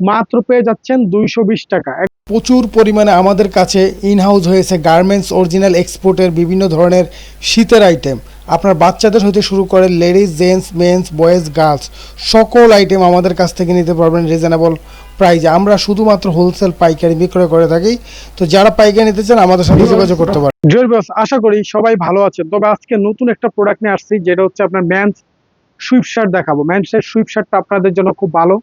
মাত্র পেয়ে যাচ্ছেন দুইশো বিশ টাকা। প্রচুর পরিমাণে আমাদের কাছে ইনহাউস হয়েছে গার্মেন্টস অরিজিনাল এক্সপোর্টের বিভিন্ন ধরনের শীতের আইটেম আপনার বাচ্চাদের হতে শুরু করে ladies gents mens boys girls সকল আইটেম আমাদের কাছ থেকে নিতে পারবেন রিজনেবল প্রাইজে আমরা শুধুমাত্র হোলসেল পাইকারি বিক্রয় করে থাকি। তো যারা পাইকারি নিতে চান আমাদের সাথে যোগাযোগ করতে পারেন। জোর বস আশা করি সবাই ভালো আছেন। তবে আজকে নতুন একটা প্রোডাক্ট নিয়ে আসছি যেটা হচ্ছে আপনার ম্যান্স সুইপ শার্ট দেখাবো। ম্যান্সের সুইপ শার্টটা আপনাদের জন্য খুব ভালো।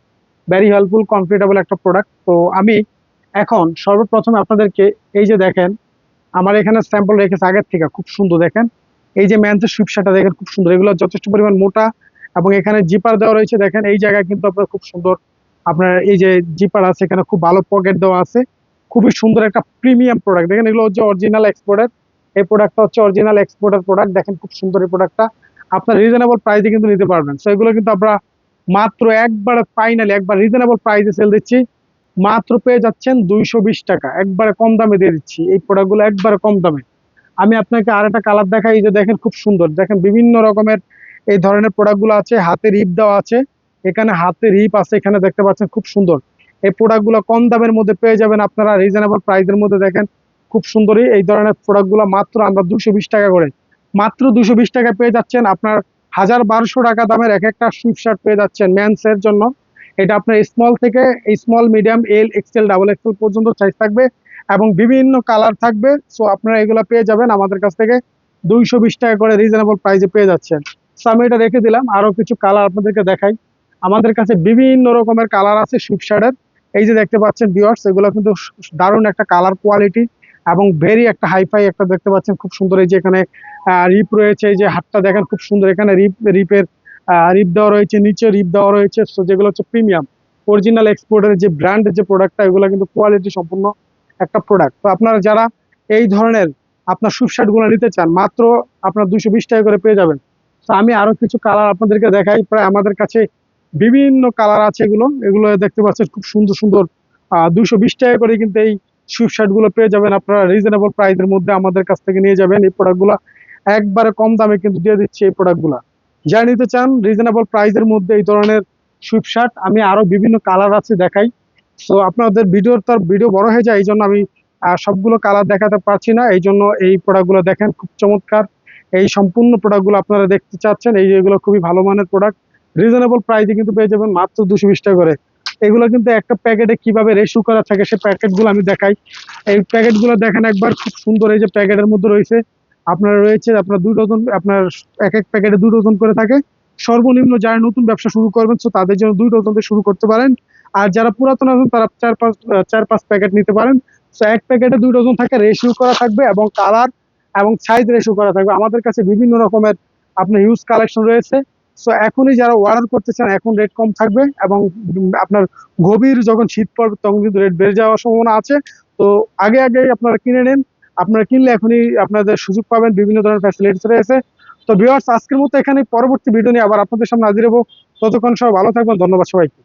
ভ্যারি হেল্পফুল কমফোর্টেবল একটা প্রোডাক্ট তো আমি এখন সর্বপ্রথম আপনাদেরকে এই যে দেখেন, আমার এখানে স্যাম্পল রেখেছে আগের থেকে, খুব সুন্দর দেখেন। এই যে ম্যান্সের সুইপ দেখেন, খুব সুন্দর। এগুলো যথেষ্ট পরিমাণ মোটা এবং এখানে জিপার দেওয়া রয়েছে। দেখেন, এই জায়গায় কিন্তু আপনার খুব সুন্দর আপনার এই যে জিপার আছে, এখানে খুব ভালো পকেট দেওয়া আছে। খুবই সুন্দর একটা প্রিমিয়াম প্রোডাক্ট দেখেন, এগুলো হচ্ছে অরিজিনাল এক্সপোর্টের এই প্রোডাক্টটা হচ্ছে অরিজিনাল এক্সপোর্টের প্রোডাক্ট দেখেন, খুব সুন্দর এই প্রোডাক্টটা আপনার রিজনেবল প্রাইসে কিন্তু নিতে পারবেন। সো এগুলো কিন্তু আমরা মাত্র একবারে ফাইনালি একবার রিজনেবল প্রাইসে সেল দিচ্ছি। মাত্র পেয়ে যাচ্ছেন দুইশো বিশ টাকা। একবারে কম দামে দিয়ে দিচ্ছি। এই প্রোডাক্টগুলো একবারে কম দামে। আমি আপনাকে আর একটা কালার দেখাই যে দেখেন খুব সুন্দর। দেখেন বিভিন্ন রকমের এই ধরনের প্রোডাক্টগুলো আছে। হাতে রিপ দেওয়া আছে। এখানে হাতে রিপ আছে, এখানে দেখতে পাচ্ছেন খুব সুন্দর। এই প্রোডাক্টগুলো কম দামের মধ্যে পেয়ে যাবেন আপনারা রিজনেবল প্রাইসের মধ্যে দেখেন খুব সুন্দরই। এই ধরনের প্রোডাক্টগুলো মাত্র আমরা দুশো টাকা করে, মাত্র দুশো টাকা পেয়ে যাচ্ছেন। আপনার হাজার বারোশো টাকা দামের এক একটা সুইপ শার্ট পেয়ে যাচ্ছেন ম্যানসের জন্য। এটা আপনার স্মল থেকে small medium L XL double XL পর্যন্ত সাইজ থাকবে এবং বিভিন্ন কালার থাকবে। সো আপনারা এগুলো পেয়ে যাবেন আমাদের কাছ থেকে দুইশো বিশ টাকা করে রিজনেবল প্রাইসে পেয়ে যাচ্ছেন। সো আমি এটা রেখে দিলাম। আরও কিছু কালার আপনাদেরকে দেখাই। আমাদের কাছে বিভিন্ন রকমের কালার আছে সুইপ শার্টের এই যে দেখতে পাচ্ছেন বিয়ার্স এগুলো কিন্তু দারুণ একটা কালার কোয়ালিটি এবং ভেরি একটা হাইফাই একটা দেখতে পাচ্ছেন, খুব সুন্দর এই যে এখানে রিপ রয়েছে, এই যে হাতটা দেখেন, খুব সুন্দর এখানে রিপ রিপের রিপ দেওয়া রয়েছে, নিচে রিপ দেওয়া রয়েছে যেগুলো হচ্ছে প্রিমিয়াম অরিজিনাল এক্সপোর্টের যে ব্র্যান্ডের যে প্রোডাক্টটা এগুলো কিন্তু কোয়ালিটি সম্পূর্ণ একটা প্রোডাক্ট তো আপনারা যারা এই ধরনের আপনার সুপশার্টগুলো নিতে চান, মাত্র আপনার দুশো বিশ টাকা করে পেয়ে যাবেন। তো আমি আরও কিছু কালার আপনাদেরকে দেখাই, প্রায় আমাদের কাছে বিভিন্ন কালার আছে এগুলো এগুলো দেখতে পাচ্ছেন, খুব সুন্দর সুন্দর দুশো বিশ টাকা করে কিন্তু এই সুইপশার্টগুলো পেয়ে যাবেন আপনারা রিজনেবল প্রাইসের মধ্যে আমাদের কাছ থেকে নিয়ে যাবেন এই প্রোডাক্টগুলো একবারে কম দামে কিন্তু দিয়ে দিচ্ছি এই প্রোডাক্টগুলো যা নিতে চান রিজনেবল প্রাইসের মধ্যে এই ধরনের সুইপশার্ট আমি আরও বিভিন্ন কালার আছে দেখাই। সো আপনাদের ভিডিওর তার ভিডিও বড় হয়ে যায় এই জন্য আমি সবগুলো কালার দেখাতে পারছি না। এই জন্য এই প্রোডাক্টগুলো দেখেন, খুব চমৎকার। এই সম্পূর্ণ প্রোডাক্টগুলো আপনারা দেখতে চাচ্ছেন, এই এগুলো খুবই ভালো মানের প্রোডাক্ট রিজনেবল প্রাইসে কিন্তু পেয়ে যাবেন মাত্র দুশো বিশ টাকা করে। এগুলো কিন্তু একটা প্যাকেটে কীভাবে রেশু করা থাকে সেই প্যাকেটগুলো আমি দেখাই। এই প্যাকেটগুলো দেখেন একবার, খুব সুন্দর এই যে প্যাকেটের মধ্যে রয়েছে। আপনার রয়েছে আপনার দুই ডজন আপনার এক এক প্যাকেটে দুই ডজন করে থাকে। সর্বনিম্ন যারা নতুন ব্যবসা শুরু করবেন তো তাদের জন্য দুই ডজন দিয়ে শুরু করতে পারেন। আর যারা পুরাতন আছেন, তারা চার পাঁচ চার পাঁচ প্যাকেট নিতে পারেন। তো এক প্যাকেটে দুই ডজন থাকে রেশিও করা থাকবে এবং কালার এবং সাইজ রেশিও করা থাকবে। আমাদের কাছে বিভিন্ন রকমের আপনার ইউজ কালেকশন রয়েছে। সো এখনই যারা অর্ডার করতে চান, এখন রেট কম থাকবে এবং আপনার গভীর যখন শীত পড়বে, তখন কিন্তু রেট বেড়ে যাওয়ার সম্ভাবনা আছে। তো, আগে আগে আপনারা কিনে নেন। আপনারা কিনলে এখনই আপনাদের সুযোগ পাবেন বিভিন্ন ধরনের ফ্যাসিলিটিস রয়েছে। তো ভিউয়ার্স আজকের মতো এখানে পরবর্তী ভিডিও নিয়ে আবার আপনাদের সামনে হাজির হব। ততক্ষণ সবাই ভালো থাকবেন। ধন্যবাদ সবাইকে।